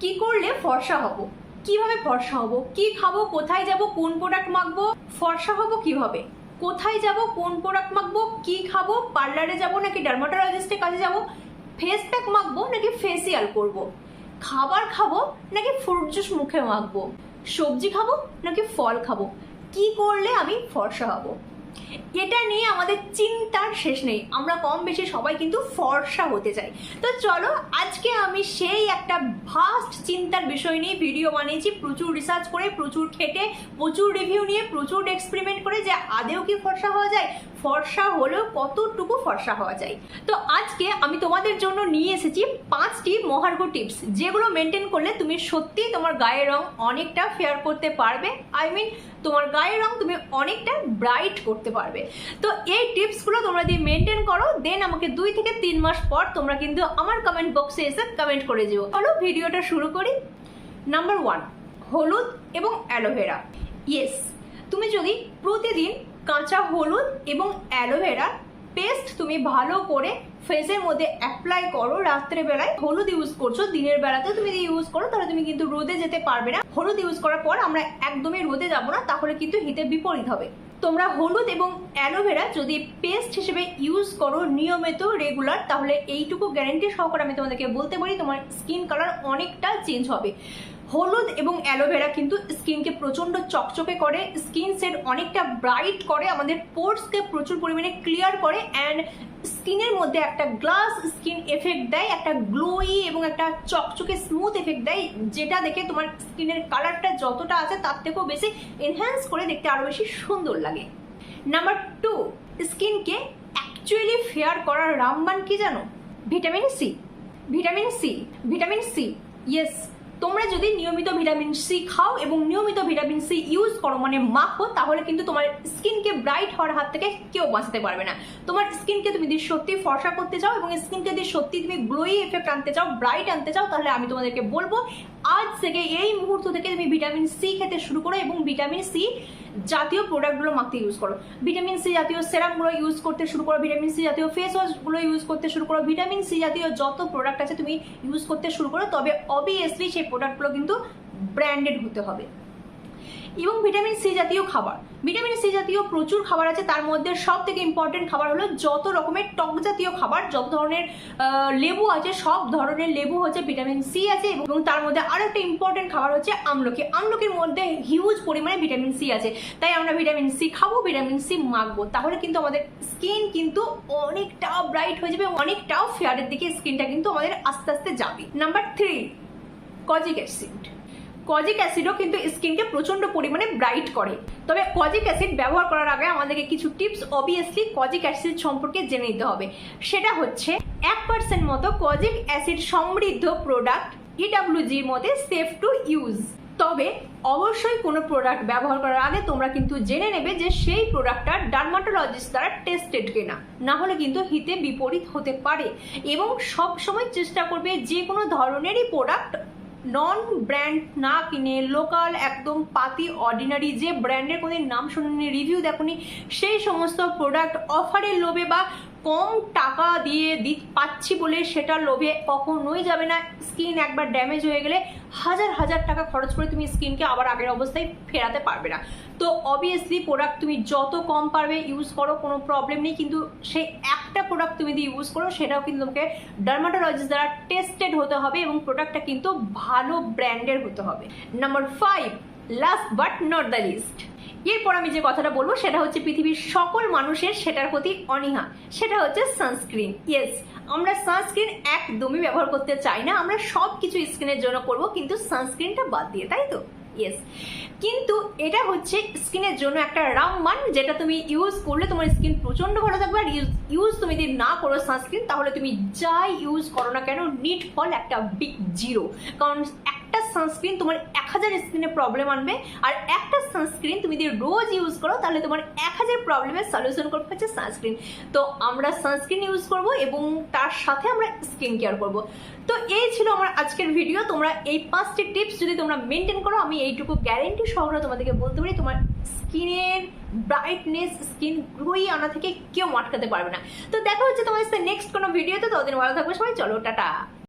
কি করলে ফর্সা হব? কীভাবে ফর্সা হব? কি খাব? কোথায় যাব? কোন প্রোডাক্ট মাখবো? ফর্সা হব কীভাবে? কোথায় যাব? কোন প্রোডাক্ট মাখবো? কি খাব? পার্লারে যাব নাকি ডার্মাটোলজিস্টের কাছে যাব? ফেস প্যাক মাখবো নাকি ফেসিয়াল করব। খাবার খাব নাকি ফ্রুট জুস মুখে মাখবো? সবজি খাব নাকি ফল খাব? কি করলে আমি ফর্সা হব? এটা নিয়ে আমাদের চিন্তার শেষ নেই। আমরা কম বেশি সবাই কিন্তু ফর্সা হতে চাই। তো চলো, আজকে আমি সেই একটা ভাস্ট চিন্তার বিষয় নিয়ে ভিডিও বানিয়েছি। প্রচুর রিসার্চ করে, প্রচুর খেটে, প্রচুর রিভিউ নিয়ে, প্রচুর এক্সপেরিমেন্ট করে যে আদেও কি ফর্সা হওয়া যায়? ফর্সা হলেও কতটুকু ফর্সা হওয়া যায়? তো আজকে আমি তোমাদের জন্য নিয়ে এসেছি পাঁচটি মহার্ঘ টিপস, যেগুলো মেনটেন করলে তুমি সত্যিই তোমার গায়ের রং অনেকটা ফেয়ার করতে পারবে। আই মিন তোমার গায়ের রং তুমি অনেকটা ব্রাইট করতে পারবে। তো এই টিপসগুলো তোমরা যদি মেনটেন করো দেন আমাকে দুই থেকে তিন মাস পর তোমরা কিন্তু আমার কমেন্ট বক্সে এসে কমেন্ট করে যেও। চলো ভিডিওটা শুরু করি। নাম্বার ওয়ান হলুদ এবং অ্যালোভেরা ইয়েস তুমি যদি প্রতিদিন কাঁচা হলুদ এবং অ্যালোভেরা পেস্ট তুমি ভালো করে ফেসের মধ্যে অ্যাপ্লাই করো রাত্রে বেলায় হলুদ ইউজ করছ, দিনের বেলাতে তুমি যদি ইউজ করো, তাহলে তুমি কিন্তু রোদে যেতে পারবে না। হলুদ ইউজ করার পর আমরা একদমই রোদে যাব না, তাহলে কিন্তু হিতে বিপরীত হবে। তোমরা হলুদ এবং অ্যালোভেরা যদি পেস্ট হিসেবে ইউজ করো নিয়মিত রেগুলার তাহলে এইটুকু গ্যারেন্টি সহকারে আমি তোমাদেরকে বলতে পারি, তোমার স্কিন কালার অনেকটা চেঞ্জ হবে। হলুদ এবং অ্যালোভেরা কিন্তু স্কিনকে প্রচণ্ড চকচকে করে স্কিন সেট অনেকটা ব্রাইট করে, আমাদের পোর্সকে প্রচুর পরিমাণে ক্লিয়ার করে অ্যান্ড স্কিনের মধ্যে একটা গ্লাস স্কিন এফেক্ট দেয়, একটা গ্লোই এবং একটা চকচকে স্মুথ এফেক্ট দেয়, যেটা দেখে তোমার স্কিনের কালারটা যতটা আছে তার থেকেও বেশি এনহ্যান্স করে দেখতে আরও বেশি সুন্দর লাগে। নাম্বার টু স্কিনকে অ্যাকচুয়ালি ফেয়ার করার রামবান কি জানো? Vitamin C vitamin C vitamin C yes তোমরা যদি নিয়মিত ভিটামিন সি খাও এবং নিয়মিত ভিটামিন সি ইউজ করো মানে মাখো, তাহলে কিন্তু তোমার স্কিনকে ব্রাইট হওয়ার হাত থেকে কেউ বাঁচতে পারবে না। তোমার স্কিনকে তুমি যদি সত্যি ফর্সা করতে চাও এবং স্কিনকে যদি সত্যি তুমি গ্লোই এফেক্ট আনতে চাও ব্রাইট আনতে চাও, তাহলে আমি তোমাদেরকে বলব, আজ থেকে এই মুহূর্ত থেকে তুমি ভিটামিন সি খেতে শুরু করো এবং ভিটামিন সি জাতীয় প্রোডাক্টগুলো মাখতে ইউজ করো। ভিটামিন সি জাতীয় সেরামগুলো ইউজ করতে শুরু করো ভিটামিন সি জাতীয় ফেস ওয়াশগুলো ইউজ করতে শুরু করো ভিটামিন সি জাতীয় যত প্রোডাক্ট আছে তুমি ইউজ করতে শুরু করো, তবে অবভিয়াসলি সেই প্রোডাক্টগুলো কিন্তু ব্র্যান্ডেড হতে হবে। এবং ভিটামিন সি জাতীয় খাবার। ভিটামিন সি জাতীয় প্রচুর খাবার আছে, তার মধ্যে সব থেকে ইম্পর্টেন্ট খাবার হলো যত রকমের টক জাতীয় খাবার, যত ধরনের লেবু আছে, সব ধরনের লেবু হচ্ছে ভিটামিন সি আছে এবং তার মধ্যে আরও একটা ইম্পর্টেন্ট খাবার হচ্ছে আমলকি আমলকির মধ্যে হিউজ পরিমাণে ভিটামিন সি আছে। তাই আমরা ভিটামিন সি খাব, ভিটামিন সি মাখবো। তাহলে কিন্তু আমাদের স্কিন কিন্তু অনেকটা ব্রাইট হয়ে যাবে, অনেকটাও ফেয়ারের দিকে স্কিনটা কিন্তু আমাদের আস্তে আস্তে যাবে। Number three kojic acid kojic অ্যাসিডও কিন্তু স্কিনকে প্রচণ্ড পরিমাণে ব্রাইট করে। তবে কজিক অ্যাসিড ব্যবহার করার আগে আমাদেরকে কিছু টিপস অবভিয়াসলি কজিক অ্যাসিড সম্পর্কে জেনে নিতে হবে। সেটা হচ্ছে, এক পার্সেন্ট মতো কজিক অ্যাসিড সমৃদ্ধ প্রোডাক্ট ইডাব্লিউজির মধ্যে সেফ টু ইউজ তবে অবশ্যই কোনো প্রোডাক্ট ব্যবহার করার আগে তোমরা কিন্তু জেনে নেবে যে সেই প্রোডাক্টটা ডার্মাটোলজিস্ট দ্বারা টেস্টেড কিনা। না হলে কিন্তু হিতে বিপরীত হতে পারে এবং সব সময় চেষ্টা করবে যে কোনো ধরনেরই প্রোডাক্ট নন ব্র্যান্ড না কিনে লোকাল একদম পাতি অর্ডিনারি যে ব্র্যান্ডের কোনো নাম শুনিনি রিভিউ দেখুনি, সেই সমস্ত প্রোডাক্ট অফারের লোভে বা কম টাকা দিয়ে দি পাচ্ছি বলে সেটা লোভে কখনোই যাবে না। স্কিন একবার ড্যামেজ হয়ে গেলে হাজার হাজার টাকা খরচ করে তুমি স্কিনকে আবার আগের অবস্থায় ফেরাতে পারবে না। তো অবভিয়াসলি প্রোডাক্ট তুমি যত কম পারবে ইউজ করো, কোনো প্রবলেম নেই। কিন্তু সেই একটা প্রোডাক্ট তুমি যদি ইউজ করো, সেটাও কিন্তু তোমাকে ডার্মাটোলজিস্ট দ্বারা টেস্টেড হতে হবে এবং প্রোডাক্টটা কিন্তু ভালো ব্র্যান্ডের হতে হবে। Number five last but not the least এরপর আমি যে কথাটা বলব সেটা হচ্ছে পৃথিবীর সকল মানুষের সেটার প্রতি অনীহা। সেটা হচ্ছে সানস্ক্রিন ইয়েস আমরা সানস্ক্রিন একদমই ব্যবহার করতে চাই না। আমরা সব কিছু স্কিনের জন্য করব, কিন্তু সানস্ক্রিনটা বাদ দিয়ে, তাই তো? ইয়েস কিন্তু এটা হচ্ছে স্কিনের জন্য একটা রামমান, যেটা তুমি ইউজ করলে তোমার স্কিন প্রচণ্ড ভালো থাকবে। আর ইউজ তুমি যদি না করো সানস্ক্রিন তাহলে তুমি যাই ইউজ করো না কেন নিট ফল একটা বিগ জিরো কারণ একটা সানস্ক্রিন তোমার এক হাজার স্কিনে প্রবলেম আনবে। আর একটা সানস্ক্রিন তুমি যদি রোজ ইউজ করো, তাহলে তোমার এক হাজার প্রবলেমের সলিউশন করবে হচ্ছে সানস্ক্রিন তো আমরা সানস্ক্রিন ইউজ করব এবং তার সাথে আমরা স্কিন কেয়ার করব। তো এই ছিল আমার আজকের ভিডিও তোমরা এই পাঁচটি টিপস যদি তোমরা মেনটেন করো, আমি এইটুকু গ্যারেন্টি সহকারে তোমাদেরকে বলতে পারি, তোমার স্কিনের ব্রাইটনেস স্কিন গ্লোই আনা থেকে কেউ আটকাতে পারবে না। তো দেখা হচ্ছে তোমাদের নেক্সট কোনো ভিডিওতে ততদিন ভালো থাকবে সবাই। চলো, টাটা।